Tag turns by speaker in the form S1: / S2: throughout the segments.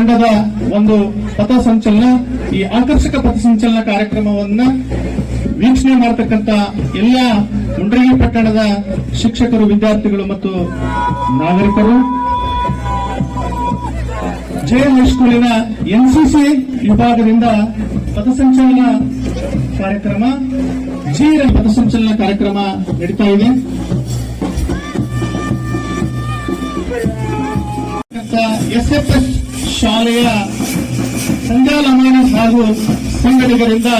S1: ತಂಡದ ಒಂದು ಪಥಸಂಚಲನ ಈ ಆಕರ್ಷಕ ಪಥಸಂಚಲನ ಕಾರ್ಯಕ್ರಮವನ್ನ ವೀಕ್ಷಣೆ ಮಾಡತಕ್ಕಂತ ಎಲ್ಲ ಮುಂಡ್ರಗಿ ಪಟ್ಟಣದ ಶಿಕ್ಷಕರು, ವಿದ್ಯಾರ್ಥಿಗಳು ಮತ್ತು ನಾಗರಿಕರು. ಜೆ ಹೈಸ್ಕೂಲಿನ ಎನ್ಸಿಸಿ ವಿಭಾಗದಿಂದ ಪಥಸಂಚಲನ ಕಾರ್ಯಕ್ರಮ ಜಿ ಪಥಸಂಚಲನ ಕಾರ್ಯಕ್ರಮ ನಡೀತಾ ಇದೆ. ಎಸ್ಎಫ್ಎಸ್ ಶಾಲೆಯ ಸಂಜಾಲಮಾನ ಹಾಗೂ ಸಂಘಟಕರಿಂದ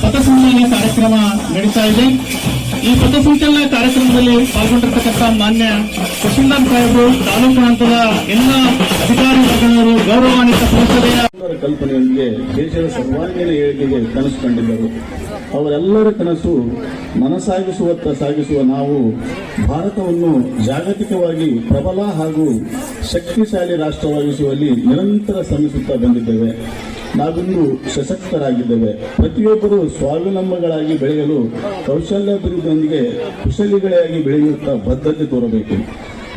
S1: ಪಥಸಂಚಲನ ಕಾರ್ಯಕ್ರಮ ನಡೀತಾ ಇದೆ. ಈ ಪಥಸಂಚಲನ ಕಾರ್ಯಕ್ರಮದಲ್ಲಿ ಪಾಲ್ಗೊಂಡಿರ್ತಕ್ಕಂಥ ಮಾನ್ಯ ತಹಶೀಲ್ದಾರ್ ಸಾಹೇಬರು, ತಾಲೂಕು ಹಂತದ ಎಲ್ಲ ಅಧಿಕಾರಿ ವರ್ಗದವರು ಗೌರವಾನ್ವಿತ ಸಂಸದೆಯ
S2: ಅವರ ಕಲ್ಪನೆಯೊಂದಿಗೆ ದೇಶದ ಸರ್ವಾಂಗೀಣ ಏಳಿಗೆಗೆ ಕನಸು ಕಂಡಿದ್ದರು ಅವರೆಲ್ಲರ ಕನಸು ಮನಸಾಗಿಸುವತ್ತ ಸಾಗಿಸುವ ನಾವು ಭಾರತವನ್ನು ಜಾಗತಿಕವಾಗಿ ಪ್ರಬಲ ಹಾಗೂ ಶಕ್ತಿಶಾಲಿ ರಾಷ್ಟ್ರವಾಗಿಸುವಲ್ಲಿ ನಿರಂತರ ಶ್ರಮಿಸುತ್ತಾ ಬಂದಿದ್ದೇವೆ. ನಾವಿಂದು ಸಶಕ್ತರಾಗಿದ್ದೇವೆ. ಪ್ರತಿಯೊಬ್ಬರು ಸ್ವಾವಲಂಬಗಳಾಗಿ ಬೆಳೆಯಲು ಕೌಶಲ್ಯಾಭಿವೃದ್ಧಿಯೊಂದಿಗೆ ಕುಶಲಿಗಳಾಗಿ ಬೆಳೆಯುತ್ತಾ ಬದ್ಧತೆ ತೋರಬೇಕು.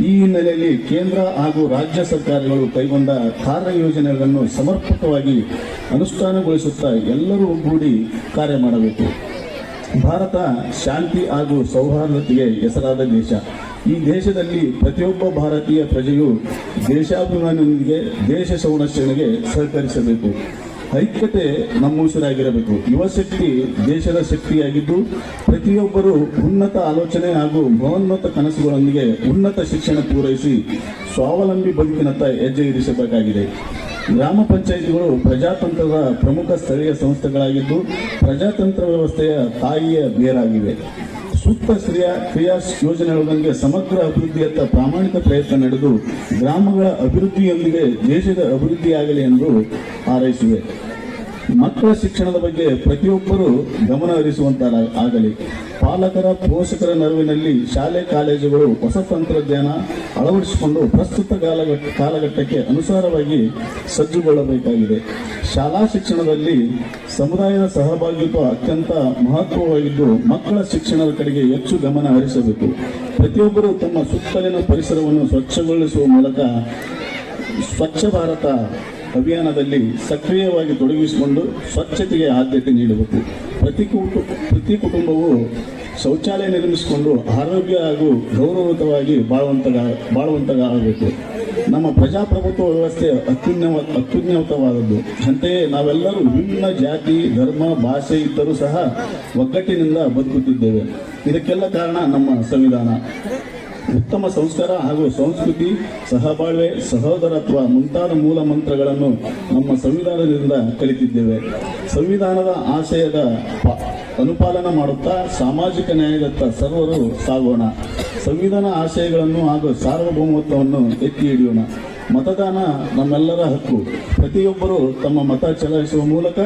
S2: ಈ ಹಿನ್ನೆಲೆಯಲ್ಲಿ ಕೇಂದ್ರ ಹಾಗೂ ರಾಜ್ಯ ಸರ್ಕಾರಗಳು ಕೈಗೊಂಡ ಕಾರ್ಯ ಯೋಜನೆಗಳನ್ನು ಸಮರ್ಪಕವಾಗಿ ಅನುಷ್ಠಾನಗೊಳಿಸುತ್ತಾ ಎಲ್ಲರೂ ಒಗ್ಗೂಡಿ ಕಾರ್ಯ ಮಾಡಬೇಕು. ಭಾರತ ಶಾಂತಿ ಹಾಗೂ ಸೌಹಾರ್ದತೆಗೆ ಹೆಸರಾದ ದೇಶ. ಈ ದೇಶದಲ್ಲಿ ಪ್ರತಿಯೊಬ್ಬ ಭಾರತೀಯ ಪ್ರಜೆಯು ದೇಶಾಭಿಮಾನದೊಂದಿಗೆ ದೇಶ ಸಂರಕ್ಷಣೆಗೆ ಸಹಕರಿಸಬೇಕು. ಐಕ್ಯತೆ ನಮ್ಮ ಉಸಿರಾಗಿರಬೇಕು. ಯುವ ಶಕ್ತಿ ದೇಶದ ಶಕ್ತಿಯಾಗಿದ್ದು, ಪ್ರತಿಯೊಬ್ಬರು ಉನ್ನತ ಆಲೋಚನೆ ಹಾಗೂ ಮಹೋನ್ನತ ಕನಸುಗಳೊಂದಿಗೆ ಉನ್ನತ ಶಿಕ್ಷಣ ಪೂರೈಸಿ ಸ್ವಾವಲಂಬಿ ಬದುಕಿನತ್ತ ಹೆಜ್ಜೆ ಇರಿಸಬೇಕಾಗಿದೆ. ಗ್ರಾಮ ಪಂಚಾಯಿತಿಗಳು ಪ್ರಜಾತಂತ್ರದ ಪ್ರಮುಖ ಸ್ಥಳೀಯ ಸಂಸ್ಥೆಗಳಾಗಿದ್ದು, ಪ್ರಜಾತಂತ್ರ ವ್ಯವಸ್ಥೆಯ ತಾಯಿಯ ಬೇರಾಗಿವೆ. ಸೂಕ್ತ ಕ್ರಿಯಾ ಕ್ರಿಯಾ ಯೋಜನೆಗಳೊಂದಿಗೆ ಸಮಗ್ರ ಅಭಿವೃದ್ಧಿಯತ್ತ ಪ್ರಾಮಾಣಿಕ ಪ್ರಯತ್ನ ನಡೆದು, ಗ್ರಾಮಗಳ ಅಭಿವೃದ್ಧಿಯೊಂದಿಗೆ ದೇಶದ ಅಭಿವೃದ್ಧಿಯಾಗಲಿ ಎಂದು ಹಾರೈಸಿವೆ. ಮಕ್ಕಳ ಶಿಕ್ಷಣದ ಬಗ್ಗೆ ಪ್ರತಿಯೊಬ್ಬರು ಗಮನ ಹರಿಸುವಂತ ಆಗಲಿ. ಪಾಲಕರ, ಪೋಷಕರ ನೆರವಿನಲ್ಲಿ ಶಾಲೆ, ಕಾಲೇಜುಗಳು ಹೊಸ ತಂತ್ರಜ್ಞಾನ ಅಳವಡಿಸಿಕೊಂಡು ಪ್ರಸ್ತುತ ಕಾಲಘಟ್ಟ, ಕಾಲಘಟ್ಟಕ್ಕೆ ಅನುಸಾರವಾಗಿ ಸಜ್ಜುಗೊಳ್ಳಬೇಕಾಗಿದೆ. ಶಾಲಾ ಶಿಕ್ಷಣದಲ್ಲಿ ಸಮುದಾಯದ ಸಹಭಾಗಿತ್ವ ಅತ್ಯಂತ ಮಹತ್ವವಾಗಿದ್ದು ಮಕ್ಕಳ ಶಿಕ್ಷಣದ ಕಡೆಗೆ ಹೆಚ್ಚು ಗಮನ ಹರಿಸಬೇಕು. ಪ್ರತಿಯೊಬ್ಬರು ತಮ್ಮ ಸುತ್ತಲಿನ ಪರಿಸರವನ್ನು ಸ್ವಚ್ಛಗೊಳಿಸುವ ಮೂಲಕ ಸ್ವಚ್ಛ ಭಾರತ ಅಭಿಯಾನದಲ್ಲಿ ಸಕ್ರಿಯವಾಗಿ ತೊಡಗಿಸಿಕೊಂಡು ಸ್ವಚ್ಛತೆಗೆ ಆದ್ಯತೆ ನೀಡಬೇಕು. ಪ್ರತಿ ಕುಟು, ಪ್ರತಿ ಕುಟುಂಬವು ಶೌಚಾಲಯ ನಿರ್ಮಿಸಿಕೊಂಡು ಆರೋಗ್ಯ ಹಾಗೂ ಗೌರವಯುತವಾಗಿ ಬಾಳುವಂತ ಬಾಳುವಂತಾಗಬೇಕು ನಮ್ಮ ಪ್ರಜಾಪ್ರಭುತ್ವ ವ್ಯವಸ್ಥೆ ಅತ್ಯುನ್ನವ ಅತ್ಯುನ್ನತವಾದದ್ದು ಅಂತೆಯೇ ನಾವೆಲ್ಲರೂ ವಿಭಿನ್ನ ಜಾತಿ, ಧರ್ಮ, ಭಾಷೆ ಇದ್ದರೂ ಸಹ ಒಗ್ಗಟ್ಟಿನಿಂದ ಬದುಕುತ್ತಿದ್ದೇವೆ. ಇದಕ್ಕೆಲ್ಲ ಕಾರಣ ನಮ್ಮ ಸಂವಿಧಾನ. ಉತ್ತಮ ಸಂಸ್ಕಾರ ಹಾಗೂ ಸಂಸ್ಕೃತಿ, ಸಹಬಾಳ್ವೆ, ಸಹೋದರತ್ವ ಮುಂತಾದ ಮೂಲ ಮಂತ್ರಗಳನ್ನು ನಮ್ಮ ಸಂವಿಧಾನದಿಂದ ಕಲಿತಿದ್ದೇವೆ. ಸಂವಿಧಾನದ ಆಶಯದ ಅನುಪಾಲನೆ ಮಾಡುತ್ತಾ ಸಾಮಾಜಿಕ ನ್ಯಾಯದತ್ತ ಸರ್ವರು ಸಾಗೋಣ. ಸಂವಿಧಾನ ಆಶಯಗಳನ್ನು ಹಾಗೂ ಸಾರ್ವಭೌಮತ್ವವನ್ನು ಎತ್ತಿ ಹಿಡಿಯೋಣ. ಮತದಾನ ನಮ್ಮೆಲ್ಲರ ಹಕ್ಕು. ಪ್ರತಿಯೊಬ್ಬರು ತಮ್ಮ ಮತ ಚಲಾಯಿಸುವ ಮೂಲಕ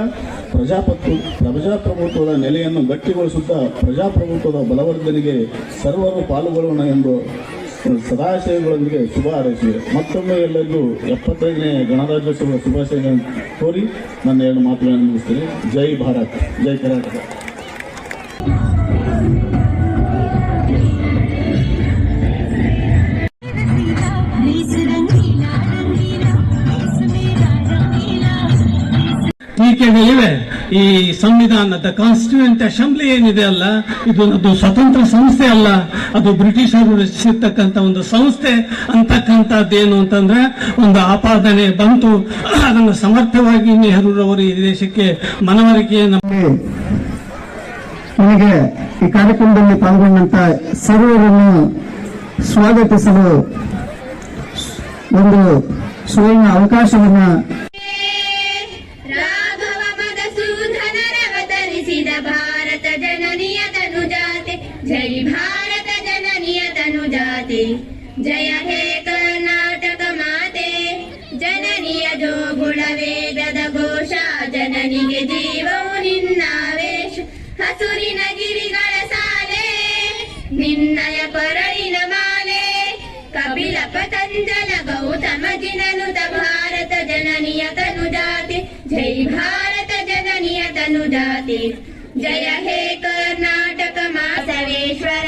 S2: ಪ್ರಜಾಪ್ರಭು ಪ್ರಜಾಪ್ರಭುತ್ವದ ನೆಲೆಯನ್ನು ಗಟ್ಟಿಗೊಳಿಸುತ್ತಾ ಪ್ರಜಾಪ್ರಭುತ್ವದ ಬಲವರ್ಧನೆಗೆ ಸರ್ವರು ಪಾಲ್ಗೊಳ್ಳೋಣ ಎಂದು ಸದಾಶಯಗಳೊಂದಿಗೆ ಶುಭ ಹಾರೈಸಿದೆ. ಮತ್ತೊಮ್ಮೆ ಎಲ್ಲರಿಗೂ ಎಪ್ಪತ್ತೈದನೇ ಗಣರಾಜ್ಯೋತ್ಸವ ಶುಭಾಶಯ ಕೋರಿ ನನ್ನ ಎರಡು ಮಾತುಗಳನ್ನು ಮುಗಿಸ್ತೇನೆ. ಜೈ ಭಾರತ್, ಜೈ ಕರ್ನಾಟಕ.
S3: ಟೀಕೆಗಳಿವೆ ಈ ಸಂವಿಧಾನದ ಕಾನ್ಸ್ಟಿಟ್ಯೂಂಟ್ ಅಸೆಂಬ್ಲಿ ಏನಿದೆ ಅಲ್ಲ ಇದು ಅದು ಸ್ವತಂತ್ರ ಸಂಸ್ಥೆ ಅಲ್ಲ. ಅದು ಬ್ರಿಟಿಷರು ರಚಿಸಿರ್ತಕ್ಕಂಥ ಒಂದು ಸಂಸ್ಥೆ. ಅಂತಕ್ಕಂಥದ್ದೇನು ಅಂತಂದ್ರೆ, ಒಂದು ಆಪಾದನೆ ಬಂತು. ಅದನ್ನು ಸಮರ್ಥವಾಗಿ ನೆಹರೂರವರು ಈ ದೇಶಕ್ಕೆ ಮನವರಿಕೆಯನ್ನು
S4: ನಮಗೆ ಈ ಕಾರ್ಯಕ್ರಮದಲ್ಲಿ ಪಾಲ್ಗೊಂಡಂತ ಸರ್ವರನ್ನು ಸ್ವಾಗತಿಸಲು ಒಂದು ಸುವರ್ಣ ಅವಕಾಶವನ್ನ
S5: ಜಯ ಹೇ ಕರ್ನಾಟಕ ಮಾತೆ, ಜನನಿಯ ಜೋಗುಳ ವೇದದ ಘೋಷ, ಜನನಿಗೆ ಜೀವವು ನಿನ್ನಾವೇಶ ಹಸುರಿನ ಗಿರಿಗಳ ಸಾಲೆ, ನಿನ್ನಯ ಪರಳಿನ ಮಾಲೆ. ಕಪಿಲ ಪತಂಜಲ ಗೌತಮ ಜಿನನುತ ಭಾರತ ಜನನಿಯ ತನುಜಾತಿ ಜೈ ಭಾರತ ಜನನಿಯ ತನುಜಾತಿ ಜಯ ಹೇ ಕರ್ನಾಟಕ ಮಾಸವೇಶ್ವರ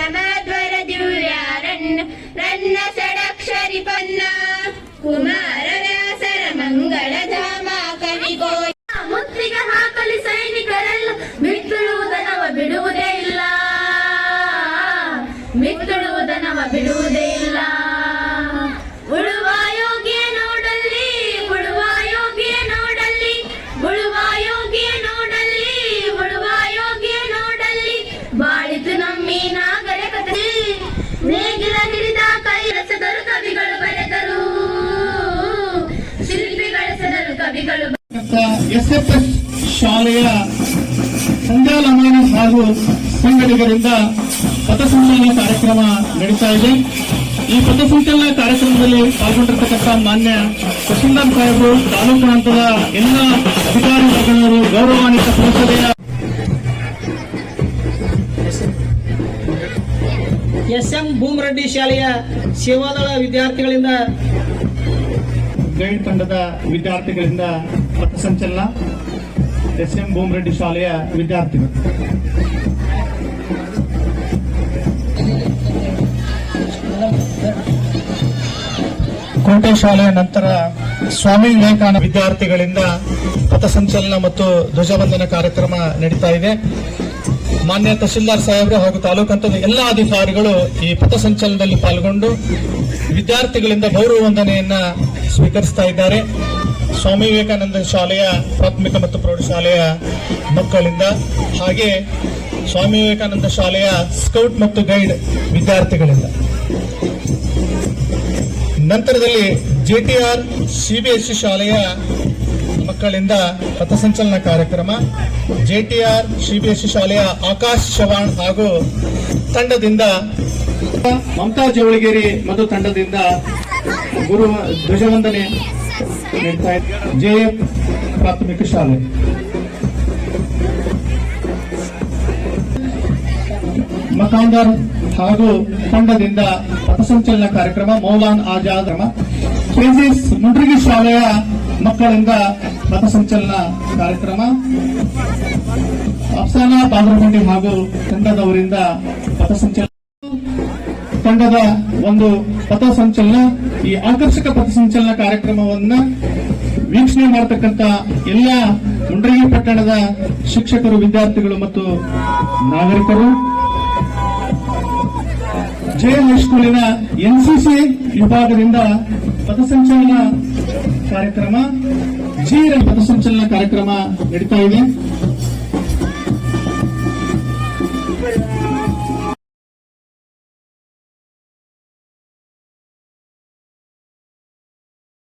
S5: ವಿದ್ಯಾರ್ಥಿಗಳು
S1: ಎಸ್ಎಫ್ಎಸ್ ಶಾಲೆಯ ಸಂಧ್ಯಾ ಹಾಗೂ ಸಂಘಟಕರಿಂದ ಪಥಸಂಚಲನ ಕಾರ್ಯಕ್ರಮ ನಡೀತಾ ಇದೆ. ಈ ಪಥಸಂಚಲನ ಕಾರ್ಯಕ್ರಮದಲ್ಲಿ ಪಾಲ್ಗೊಂಡಿರ್ತಕ್ಕಂಥ ಮಾನ್ಯ ತಹಸೀಲ್ದಾರ್ ಸಾಹೇಬರು ತಾಲೂಕು ಹಂತದ ಎಲ್ಲ ಅಧಿಕಾರಿ ವರ್ಗದವರು ಗೌರವಾನ್ವಿತ ಸಂಸದೆಯ
S6: ಎಸ್ ಎಂ ಭೂಮರೆಡ್ಡಿ ಶಾಲೆಯ ಸೇವಾದಳ ವಿದ್ಯಾರ್ಥಿಗಳಿಂದ
S1: ಗೈಡ್ ತಂಡದ ವಿದ್ಯಾರ್ಥಿಗಳಿಂದ ಪಥಸಂಚಲನ ಎಸ್ ಎಂ ಭೂಮರೆಡ್ಡಿ ಶಾಲೆಯ ವಿದ್ಯಾರ್ಥಿಗಳು. ಕೋಟೆ ಶಾಲೆಯ ನಂತರ ಸ್ವಾಮಿ ವಿವೇಕಾನಂದ ವಿದ್ಯಾರ್ಥಿಗಳಿಂದ ಪಥಸಂಚಲನ ಮತ್ತು ಧ್ವಜವಂದನ ಕಾರ್ಯಕ್ರಮ ನಡೀತಾ ಇದೆ. ಮಾನ್ಯ ತಹಶೀಲ್ದಾರ್ ಸಾಹೇಬ್ರು ಹಾಗೂ ತಾಲೂಕು ಹಂತದ ಎಲ್ಲ ಅಧಿಕಾರಿಗಳು ಈ ಪಥಸಂಚಲನದಲ್ಲಿ ಪಾಲ್ಗೊಂಡು ವಿದ್ಯಾರ್ಥಿಗಳಿಂದ ಗೌರವ ವಂದನೆಯನ್ನ ಸ್ವೀಕರಿಸ್ತಾ ಇದ್ದಾರೆ. ಸ್ವಾಮಿ ವಿವೇಕಾನಂದ ಶಾಲೆಯ ಪ್ರಾಥಮಿಕ ಮತ್ತು ಪ್ರೌಢಶಾಲೆಯ ಮಕ್ಕಳಿಂದ ಹಾಗೆ ಸ್ವಾಮಿ ವಿವೇಕಾನಂದ ಶಾಲೆಯ ಸ್ಕೌಟ್ ಮತ್ತು ಗೈಡ್ ವಿದ್ಯಾರ್ಥಿಗಳಿಂದ. ನಂತರದಲ್ಲಿ ಜೆಟಿಆರ್ ಸಿಬಿಎಸ್ಇ ಶಾಲೆಯ ಮಕ್ಕಳಿಂದ ಪಥಸಂಚಲನ ಕಾರ್ಯಕ್ರಮ. ಜೆಟಿಆರ್ ಸಿಬಿಎಸ್ಇ ಶಾಲೆಯ ಆಕಾಶ್ ಚವಾಣ್ ಹಾಗೂ ತಂಡದಿಂದ ಮಮತಾ ಜವಳಗೇರಿ ಮತ್ತು ತಂಡದಿಂದ ಗುರು ಧ್ವಜವಂದನೆ ಇದೆ ಜೆಎಫ್ ಪ್ರಾಥಮಿಕ ಶಾಲೆ. ಮಕಾಂದರ್ ಹಾಗೂ ತಂಡದಿಂದ ಪಥಸಂಚಲನ ಕಾರ್ಯಕ್ರಮ ಮೌಲಾನ್ ಆಜಾದ್ ಕ್ರಮ ಕೆಸಿಎಸ್ ಮುಂಡ್ರಿಗಿ ಶಾಲೆಯ ಮಕ್ಕಳಿಂದ ಪಥಸಂಚಲನ ಕಾರ್ಯಕ್ರಮ. ಅಫ್ಸಾನಾ ಬಾದ್ರಮಂಡಿ ಹಾಗೂ ತಂಡದವರಿಂದ ಪಥಸಂಚಲನ ತಂಡದ ಒಂದು ಪಥಸಂಚಲನ ಈ ಆಕರ್ಷಕ ಪಥಸಂಚಲನ ಕಾರ್ಯಕ್ರಮವನ್ನ ವೀಕ್ಷಣೆ ಮಾಡತಕ್ಕಂತ ಎಲ್ಲ ಮುಂಡ್ರಗಿ ಪಟ್ಟಣದ ಶಿಕ್ಷಕರು, ವಿದ್ಯಾರ್ಥಿಗಳು ಮತ್ತು ನಾಗರಿಕರು. ಜೆ ಹೈಸ್ಕೂಲಿನ ಎನ್ಸಿಸಿ ವಿಭಾಗದಿಂದ ಪಥಸಂಚಲನ ಕಾರ್ಯಕ್ರಮ ಜೀರ ಪಥಸಂಚಲನ ಕಾರ್ಯಕ್ರಮ ನಡೀತಾ ಇದೆ.